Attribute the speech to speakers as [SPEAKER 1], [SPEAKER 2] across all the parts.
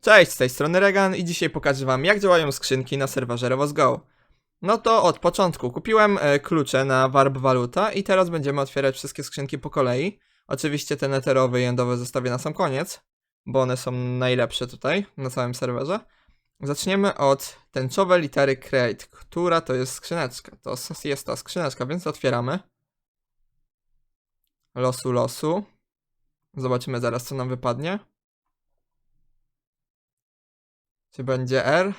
[SPEAKER 1] Cześć, z tej strony Regan i dzisiaj pokażę wam jak działają skrzynki na serwerze Revos Go. No to od początku kupiłem e, klucze na Warp Valuta i teraz będziemy otwierać wszystkie skrzynki po kolei. Oczywiście te neterowe i endowe zostawię na sam koniec, bo one są najlepsze tutaj na całym serwerze. Zaczniemy od tęczowe litery Create, która to jest skrzyneczka. To jest ta skrzyneczka, więc otwieramy. Losu, losu. Zobaczymy zaraz co nam wypadnie. Czy będzie R?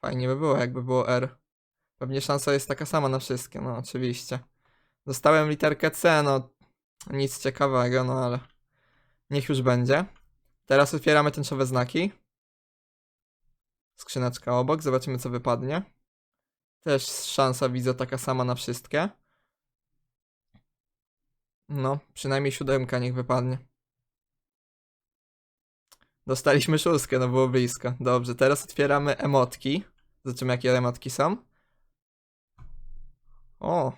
[SPEAKER 1] Fajnie by było, jakby było R. Pewnie szansa jest taka sama na wszystkie, no oczywiście. Dostałem literkę C, no nic ciekawego, no ale niech już będzie. Teraz otwieramy tęczowe znaki. Skrzyneczka obok, zobaczymy co wypadnie. Też szansa widzę taka sama na wszystkie. No, przynajmniej siódemka niech wypadnie. Dostaliśmy szóstkę, no było blisko. Dobrze, teraz otwieramy emotki. Zobaczymy jakie emotki są. O!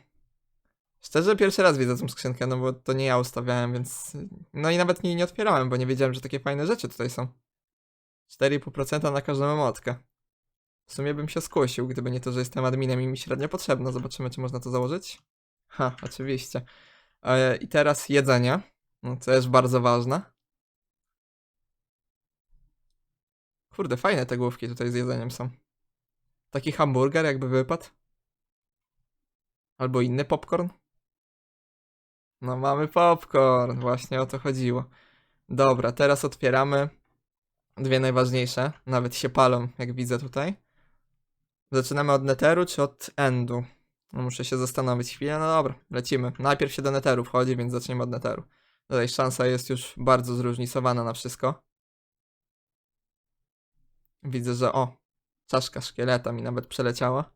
[SPEAKER 1] Szczerze pierwszy raz widzę tą skrzynkę, no bo to nie ja ustawiałem, więc... No i nawet jej nie otwierałem, bo nie wiedziałem, że takie fajne rzeczy tutaj są. 4,5% na każdą emotkę. W sumie bym się skusił, gdyby nie to, że jestem adminem i mi średnio potrzebno. Zobaczymy, czy można to założyć. Ha, oczywiście. E, I teraz jedzenie. No, to jest bardzo ważne. Kurde, fajne te główki tutaj z jedzeniem są. Taki hamburger jakby wypadł. Albo inny popcorn. No mamy popcorn, właśnie o to chodziło. Dobra, teraz otwieramy dwie najważniejsze. Nawet się palą, jak widzę tutaj. Zaczynamy od neteru czy od endu? No muszę się zastanowić chwilę, no dobra, lecimy. Najpierw się do neteru wchodzi, więc zaczniemy od neteru. Tutaj szansa jest już bardzo zróżnicowana na wszystko. Widzę, że o, czaszka szkieleta mi nawet przeleciała.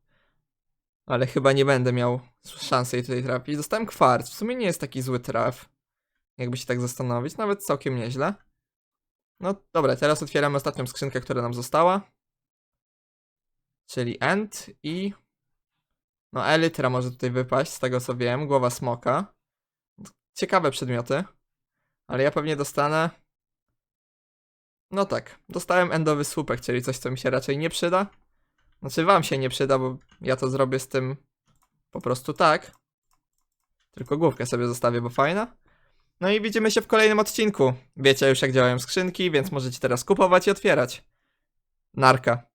[SPEAKER 1] Ale chyba nie będę miał szansy jej tutaj trafić. Dostałem kwarc. W sumie nie jest taki zły traf. Jakby się tak zastanowić. Nawet całkiem nieźle. No dobra, teraz otwieramy ostatnią skrzynkę, która nam została. Czyli End i... No Elytra może tutaj wypaść, z tego co wiem. Głowa smoka. Ciekawe przedmioty. Ale ja pewnie dostanę... No tak, dostałem endowy słupek, czyli coś, co mi się raczej nie przyda. Znaczy wam się nie przyda, bo ja to zrobię z tym po prostu tak. Tylko główkę sobie zostawię, bo fajna. No i widzimy się w kolejnym odcinku. Wiecie już jak działają skrzynki, więc możecie teraz kupować i otwierać. Narka.